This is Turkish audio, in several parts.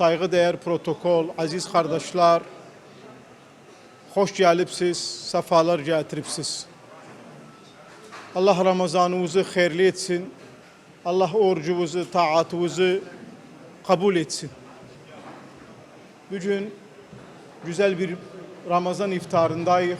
saygıdeğer protokol, aziz kardeşler, hoş gelipsiz, sefalar getiripsiz. Allah Ramazanımızı hayırlı etsin. Allah orucumuzu, taatımızı kabul etsin. Bugün güzel bir Ramazan iftarındayız.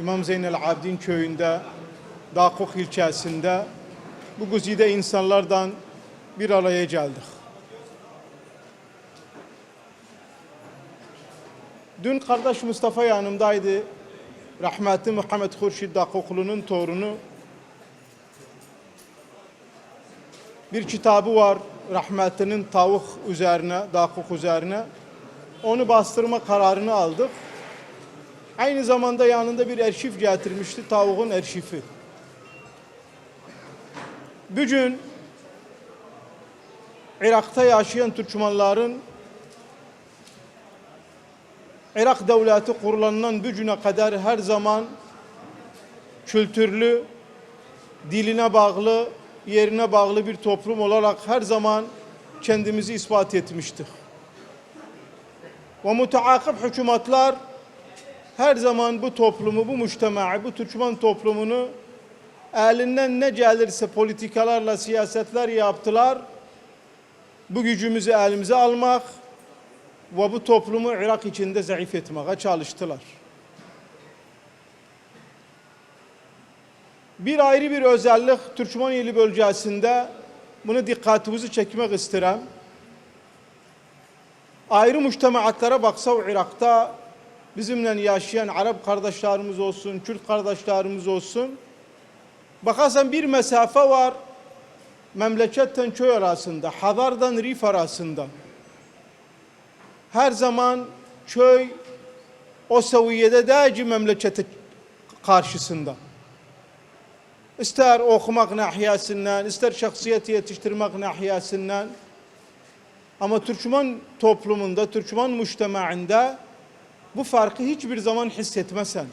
İmam Zeynel Abidin köyünde, Dakok ilçesinde bu güzide insanlardan bir araya geldik. Dün kardeş Mustafa yanımdaydı. Rahmetli Muhammed Hurşid Dakoklu'nun torunu. Bir kitabı var rahmetlinin tavuk üzerine, Dakok üzerine. Onu bastırma kararını aldık. Aynı zamanda yanında bir arşiv getirmişti, tavuğun arşivi. Bugün Irak'ta yaşayan Türkmenlerin Irak devleti kurulanından bugüne kadar her zaman kültürlü, diline bağlı, yerine bağlı bir toplum olarak her zaman kendimizi ispat etmiştik. Ve müteakip hükümetler her zaman bu toplumu, bu müştemaı, bu Türkmen toplumunu elinden ne gelirse politikalarla siyasetler yaptılar. Bu gücümüzü elimize almak ve bu toplumu Irak içinde zayıf etmeye çalıştılar. Bir ayrı bir özellik Türkmeniyeli bölgesinde bunu dikkatimizi çekmek isterim. Ayrı müştemaatlara baksa Irak'ta bizimle yaşayan Arap kardeşlerimiz olsun, Kürt kardeşlerimiz olsun. Bakarsan bir mesafe var memleketten köy arasında, Hadar'dan Rif arasında. Her zaman köy o seviyede değil ki memleketi karşısında. İster okumak nahiyesinden, ister şahsiyet yetiştirmek nahiyesinden. Ama Türkmen toplumunda, Türkmen müştemainde bu farkı hiçbir zaman hissetmesen.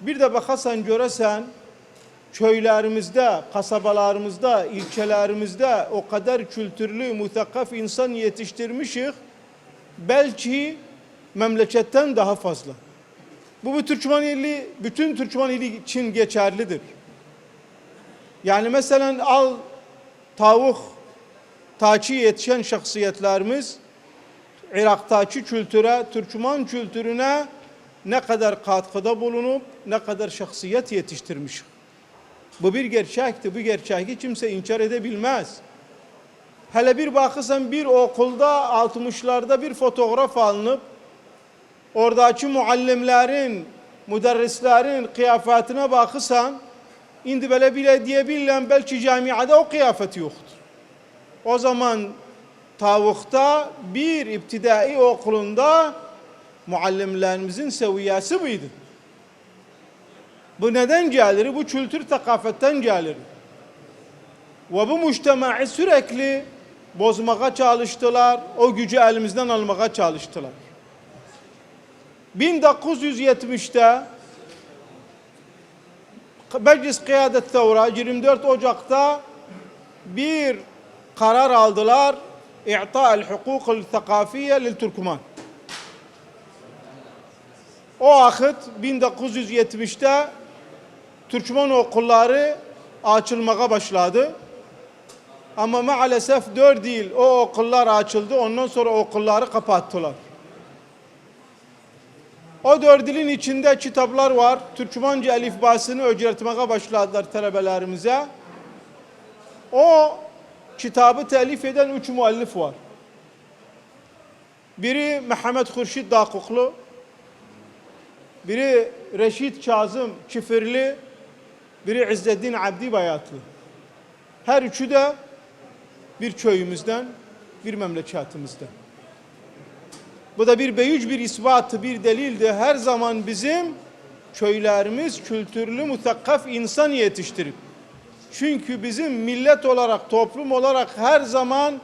Bir de bakarsan göresen köylerimizde, kasabalarımızda, ilçelerimizde o kadar kültürlü, mutakaf insan yetiştirmişik. Belki memleketten daha fazla. Bu bu Türkmen ili, bütün Türkmen ili için geçerlidir. Yani mesela al tavuk, taçı yetişen şahsiyetlerimiz Irak'taki kültüre, Türkmen kültürüne ne kadar katkıda bulunup ne kadar şahsiyet yetiştirmiş. Bu bir gerçekti. Bu gerçeği kimse inkar edebilmez. Hele bir bakırsan bir okulda 60'larda bir fotoğraf alınıp oradaki muallimlerin, müderrislerin kıyafetine bakırsan indi böyle bile diyebilirler belki camiada o kıyafet yoktur. O zaman tavukta bir iptidai okulunda muallimlerimizin seviyesi buydu. Bu neden gelir? Bu kültür takafetten gelir. Ve bu müştemaı sürekli bozmaya çalıştılar. O gücü elimizden almaya çalıştılar. 1970'te Meclis Kıyadet Tevra 24 Ocak'ta bir karar aldılar. İ'ta'el hukukul thakafiye lil Türkmen. O akıt 1970'te Türkmen okulları açılmaya başladı. Ama maalesef 4 yıl o okullar açıldı. Ondan sonra okulları kapattılar. O dört dilin içinde kitaplar var. Türkmence elifbasını öğretmeye başladılar talebelerimize. O kitabı telif eden üç muallif var. Biri Mehmet Hurşit Dakuklu, biri Reşit Kazım Çifirli, biri İzzeddin Abdi Bayatlı. Her üçü de bir köyümüzden, bir memleketimizden. Bu da bir beyüc bir ispatı, bir delildi. Her zaman bizim köylerimiz kültürlü, mutakkaf insan yetiştirip. Çünkü bizim millet olarak, toplum olarak her zaman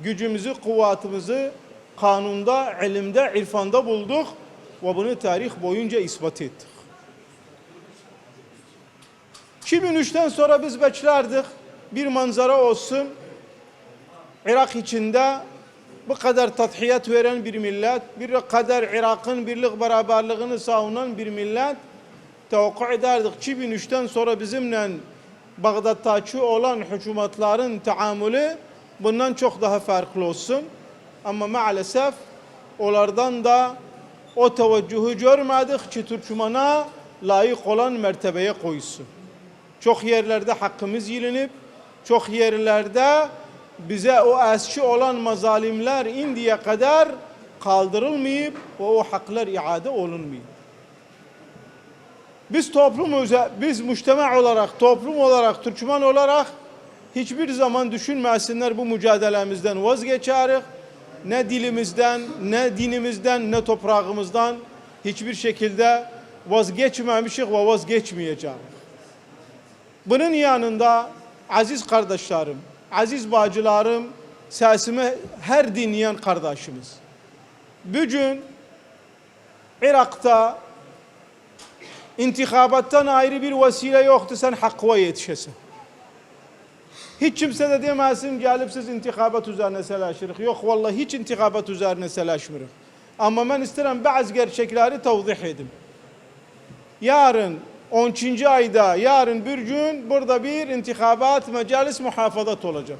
gücümüzü, kuvvetimizi kanunda, ilimde, irfanda bulduk ve bunu tarih boyunca ispat ettik. 2003'ten sonra biz beklerdik bir manzara olsun. Irak içinde bu kadar tadhiyat veren bir millet, bir kadar Irak'ın birlik beraberliğini savunan bir millet tevakku ederdik. 2003'ten sonra bizimle Bağdat'taki olan hükümetlerin taamülü bundan çok daha farklı olsun. Ama maalesef onlardan da o teveccühü görmedik ki Türkmen'a layık olan mertebeye koysun. Çok yerlerde hakkımız yilinip, çok yerlerde bize o eski olan mazalimler indiye kadar kaldırılmayıp ve o haklar iade olunmuyor. Biz toplum biz müştema olarak, toplum olarak, Türkmen olarak hiçbir zaman düşünmesinler bu mücadelemizden vazgeçeriz. Ne dilimizden, ne dinimizden, ne toprağımızdan hiçbir şekilde vazgeçmemişik ve vazgeçmeyeceğiz. Bunun yanında aziz kardeşlerim, aziz bacılarım, sesimi her dinleyen kardeşimiz. Bugün Irak'ta intikabattan ayrı bir vesile yoktu sen hakkıva yetişesin. Hiç kimse de demezsin gelip siz intikabat üzerine selaşırıq. Yok vallahi hiç intikabat üzerine selaşmırıq. Ama ben isterim bazı gerçekleri tevzih edim. Yarın 13. ayda yarın bir gün burada bir intikabat mecalis muhafazat olacak.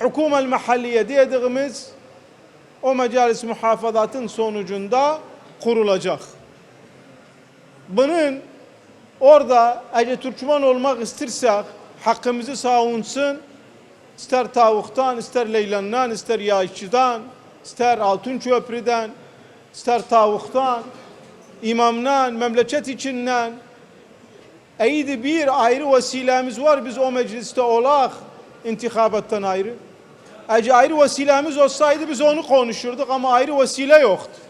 Hukumel mahalliye dediğimiz o mecalis muhafazatın sonucunda kurulacak. Bunun orada eğer Türkmen olmak istersek hakkımızı savunsun ister tavuktan, ister leylandan, ister yağışçıdan, ister altın köprüden, ister tavuktan, imamdan, memleket içinden eydi bir ayrı vesilemiz var biz o mecliste olak intikabattan ayrı. Eğer ayrı vesilemiz olsaydı biz onu konuşurduk ama ayrı vesile yoktu.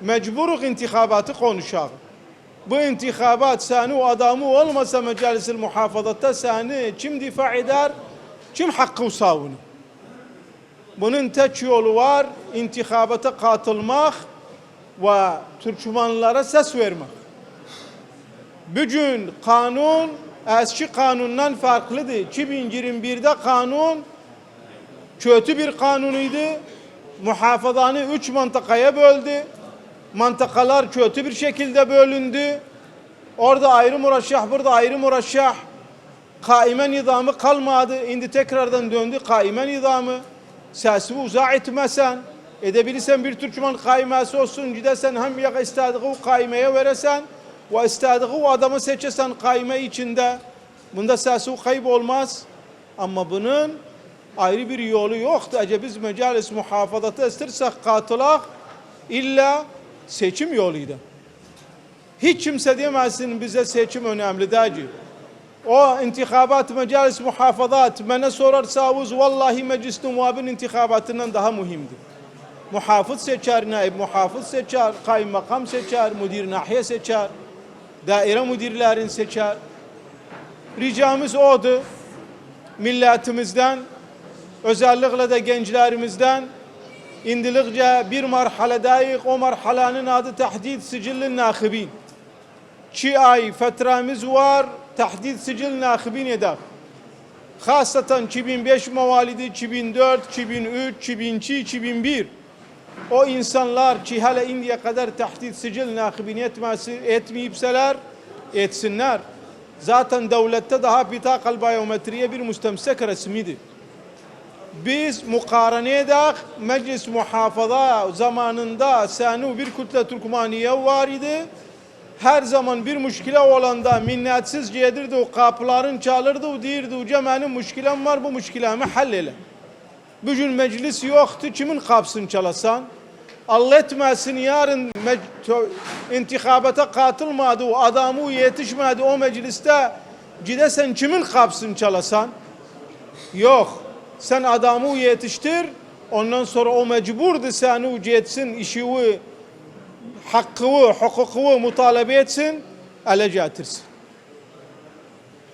Mecburuk intikabatı konuşalım. Bu intikabat seni o adamı olmasa mecalisil muhafazatta seni kim difa eder, kim hakkı savunur. Bunun tek yolu var intikabata katılmak ve Türkmenlere ses vermek. Bugün kanun eski kanundan farklıdır. 2021'de kanun kötü bir kanunuydu. Muhafazanı üç mantıkaya böldü. Mantakalar kötü bir şekilde bölündü. Orada ayrı murashah, burada ayrı murashah. Kaime nizamı kalmadı. Şimdi tekrardan döndü kaime nizamı. Sesini uzak etmesen, edebilirsen bir Türkmen kaimesi olsun, gidersen hem ya istediği o kaimeye veresen ve istediği adamı seçesen kaime içinde. Bunda sesi kaybolmaz. Ama bunun ayrı bir yolu yoktu. Acaba biz mecalis muhafazatı istersek katılak illa seçim yoluydu. Hiç kimse diyemezsin bize seçim önemli değil. O intikabat mecalis muhafazat bana sorarsanız vallahi meclis muhabir intikabatından daha mühimdir. Muhafız seçer, naib muhafız seçer, kaymakam seçer, müdür nahiye seçer, daire müdürlerin seçer. Ricamız odur. Milletimizden, özellikle de gençlerimizden indilikçe bir marhaledayız. O marhalenin adı tahdid sicilli nakibin. Çi ay fetremiz var tahdid sicil nakibin eder. Hasatan 2005 mevalidi, 2004, 2003, 2002, 2001 o insanlar ki hala indiye kadar tahdid sicil nakibin etmesi, etmeyipseler etsinler. Zaten devlette daha bitakal biyometriye bir müstemsek resmidir. Biz mukarene eder meclis muhafaza zamanında senu bir kütle Türkmaniye var idi. Her zaman bir müşkile olanda minnetsiz gelirdi o kapıların çalırdı o deyirdi hoca benim müşkilem var bu müşkilemi hallele. Bugün meclis yoktu kimin kapsın çalasan? Allah etmesin yarın intikabata katılmadı o adamı yetişmedi o mecliste gidesen kimin kapsın çalasan? Yok. Sen adamı yetiştir. Ondan sonra o mecburdu seni ucetsin, işivi, hakkı, hukuku mutalebe etsin, ele getirsin.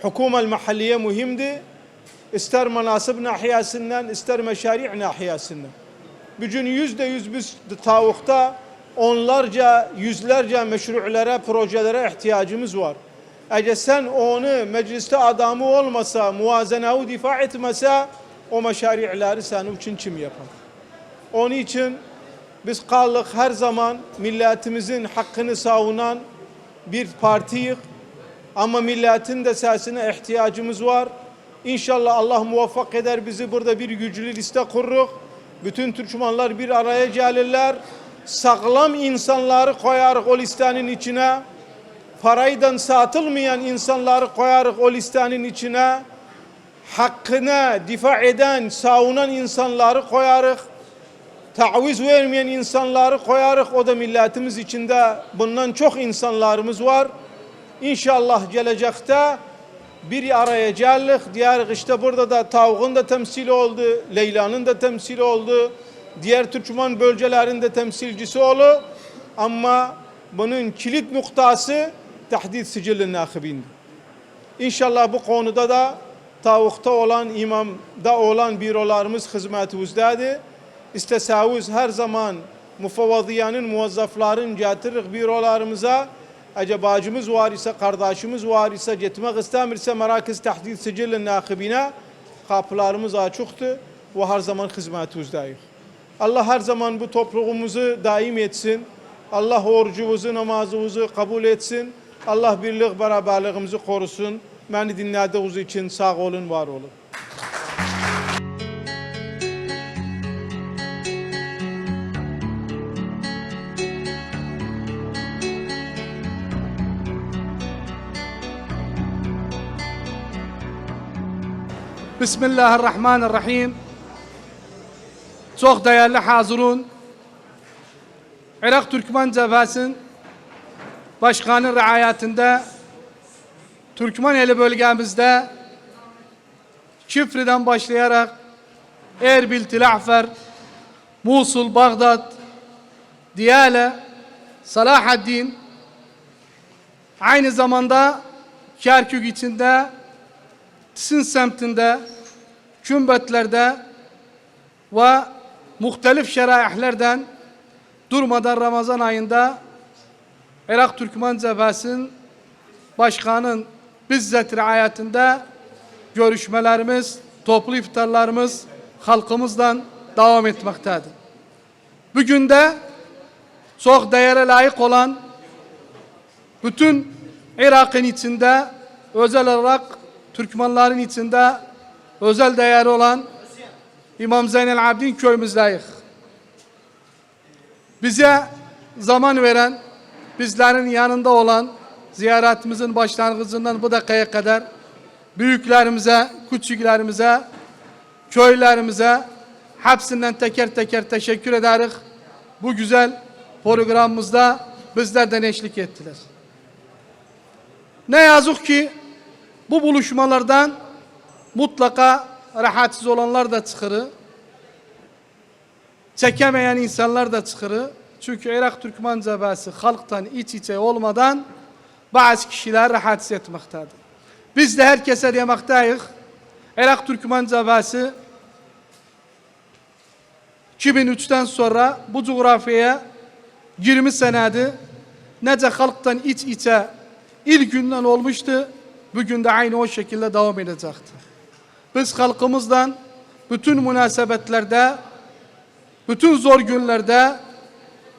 Hukumel mahalliye mühimdi. İster münasip nahiyesinden, ister meşari nahiyesinden. Bugün yüzde yüz biz tavukta onlarca, yüzlerce meşru'lere, projelere ihtiyacımız var. Eğer sen onu mecliste adamı olmasa, muvazeneyi difa etmese o meşari'leri senin için kim yapar? Onun için biz kallık her zaman milletimizin hakkını savunan bir partiyiz. Ama milletin de sesine ihtiyacımız var. İnşallah Allah muvaffak eder bizi burada bir güçlü liste kururuk. Bütün Türkmenler bir araya gelirler. Sağlam insanları koyarız o listenin içine. Paraydan satılmayan insanları koyarız o listenin içine. Hakkına difa eden, savunan insanları koyarız. Taviz vermeyen insanları koyarız. O da milletimiz içinde bundan çok insanlarımız var. İnşallah gelecekte bir araya geldik. Diğer işte burada da tavuğun da temsili oldu. Leyla'nın da temsili oldu. Diğer Türkmen bölgelerin de temsilcisi oldu. Ama bunun kilit noktası tahdid sicil nakibindi. İnşallah bu konuda da tavukta olan, imamda olan bürolarımız hizmetimizdedir. İstesavuz her zaman mufavvadiyanın, muvazzafların getirir bürolarımıza. Eğer bacımız var ise, kardeşimiz var ise, gitmek istemirse Merakiz Tahdid Sicil Nakibine kapılarımız açıktır ve her zaman hizmetimizdeyiz. Allah her zaman bu topluluğumuzu daim etsin. Allah orucumuzu, namazımızı kabul etsin. Allah birlik beraberliğimizi korusun. Beni dinlediğiniz için sağ olun, var olun. Bismillahirrahmanirrahim. Çok değerli hazırun, Irak Türkmen Cebhesi'nin başkanın riayetinde Türkmeneli bölgemizde Çifri'den başlayarak Erbil, Tilahfer, Musul, Bağdat, Diyale, Salahaddin, aynı zamanda Kerkük içinde, Tisin semtinde, Kümbetler'de ve muhtelif şeraihlerden durmadan Ramazan ayında Irak Türkmen Cebhesi'nin başkanın bizzat riayetinde görüşmelerimiz, toplu iftarlarımız halkımızdan devam etmektedir. Bugün de çok değere layık olan bütün Irak'ın içinde özel olarak Türkmenlerin içinde özel değeri olan İmam Zeynel Abidin köyümüzdeyiz. Bize zaman veren, bizlerin yanında olan ziyaretimizin başlangıcından bu dakikaya kadar büyüklerimize, küçüklerimize, köylerimize hepsinden teker teker teşekkür ederiz. Bu güzel programımızda bizlerden eşlik ettiler. Ne yazık ki bu buluşmalardan mutlaka rahatsız olanlar da çıkırı. Çekemeyen insanlar da çıkırı. Çünkü Irak Türkmen Cebhesi halktan iç içe olmadan bazı kişiler rahatsız etmektedir. Biz de herkese demekteyiz. Irak Türkmen Cebhesi 2003'ten sonra bu coğrafyaya 20 senedi nece halktan iç içe ilk günden olmuştu. Bugün de aynı o şekilde devam edecektir. Biz halkımızdan bütün münasebetlerde, bütün zor günlerde,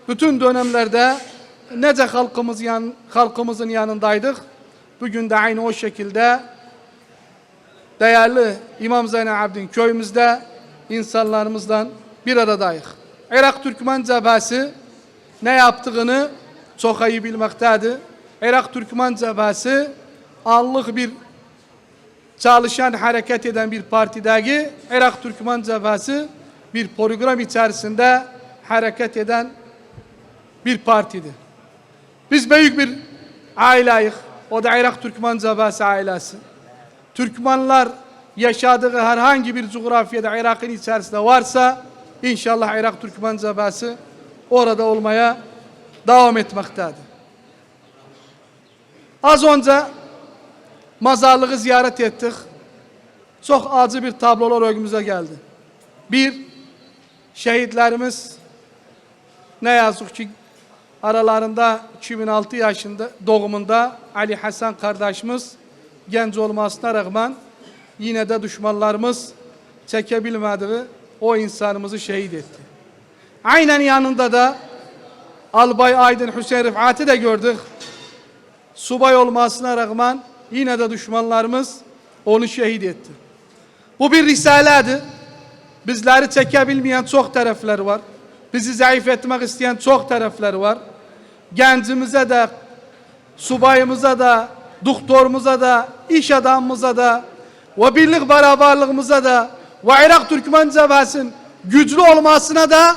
bütün dönemlerde nece halkımız yan, halkımızın yanındaydık. Bugün de aynı o şekilde değerli İmam Zeynel Abidin köyümüzde insanlarımızdan bir aradayız. Irak Türkmen Cebhesi ne yaptığını çok iyi bilmektedir. Irak Türkmen Cebhesi anlık bir çalışan, hareket eden bir partidagi Irak Türkmen Cebhesi bir program içerisinde hareket eden bir partidir. Biz büyük bir aileyiz. O da Irak Türkmen Cebhesi ailesi. Türkmenler yaşadığı herhangi bir coğrafyada Irak'ın içerisinde varsa inşallah Irak Türkmen Cebhesi orada olmaya devam etmektedir. Az önce mazarlığı ziyaret ettik. Çok acı bir tablolar önümüze geldi. Bir, şehitlerimiz ne yazık ki aralarında 2006 yaşında doğumunda Ali Hasan kardeşimiz genç olmasına rağmen yine de düşmanlarımız çekebilmediği o insanımızı şehit etti. Aynen yanında da Albay Aydın Hüseyin Rıfat'ı da gördük. Subay olmasına rağmen yine de düşmanlarımız onu şehit etti. Bu bir risaledir. Bizleri çekebilmeyen çok taraflar var. Bizi zayıf etmek isteyen çok taraflar var. Gencimize de, subayımıza da, doktorumuza da, iş adamımıza da ve birlik beraberliğimize de ve Irak Türkmen cebhasının güçlü olmasına da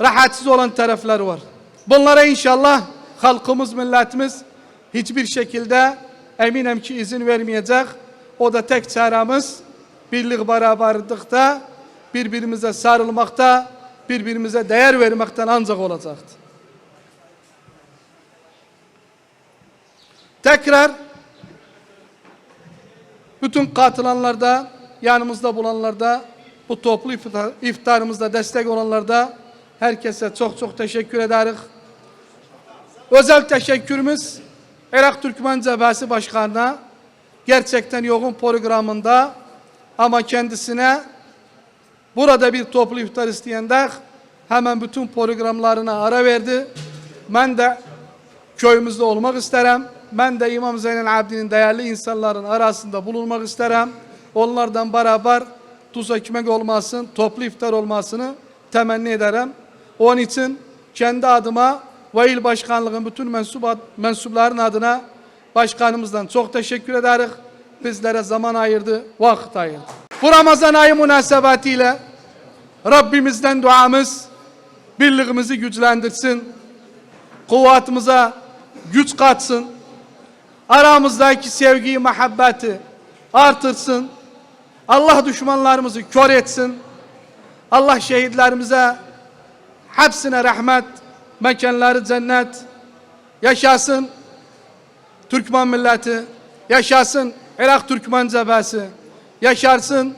rahatsız olan taraflar var. Bunlara inşallah halkımız, milletimiz hiçbir şekilde eminim ki izin vermeyecek. O da tek çaremiz birlik beraberlikte, birbirimize sarılmakta, birbirimize değer vermekten ancak olacaktır. Tekrar bütün katılanlarda, yanımızda bulunanlarda, bu toplu iftar, iftarımızda destek olanlarda herkese çok çok teşekkür ederiz. Özel teşekkürümüz Irak Türkmen Cebhası Başkanı'na gerçekten yoğun programında ama kendisine burada bir toplu iftar isteyende hemen bütün programlarına ara verdi. Ben de köyümüzde olmak isterim. Ben de İmam Zeynel Abidin'in değerli insanların arasında bulunmak isterim. Onlardan beraber tuz ekmek olmasın, toplu iftar olmasını temenni ederim. Onun için kendi adıma ve il başkanlığın bütün mensubat, mensupların adına başkanımızdan çok teşekkür ederiz. Bizlere zaman ayırdı, vakit ayırdı. Bu Ramazan ayı münasebetiyle Rabbimizden duamız birliğimizi güçlendirsin. Kuvvetimize güç katsın. Aramızdaki sevgiyi, muhabbeti artırsın. Allah düşmanlarımızı kör etsin. Allah şehitlerimize hepsine rahmet, mekanları cennet. Yaşasın Türkmen milleti, yaşasın Irak Türkmen cebhası, yaşarsın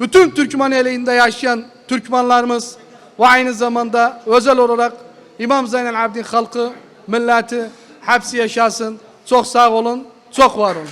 bütün Türkmen elinde yaşayan Türkmenlarımız ve aynı zamanda özel olarak İmam Zeynel Abidin halkı, milleti hepsi yaşasın. Çok sağ olun, çok var olun.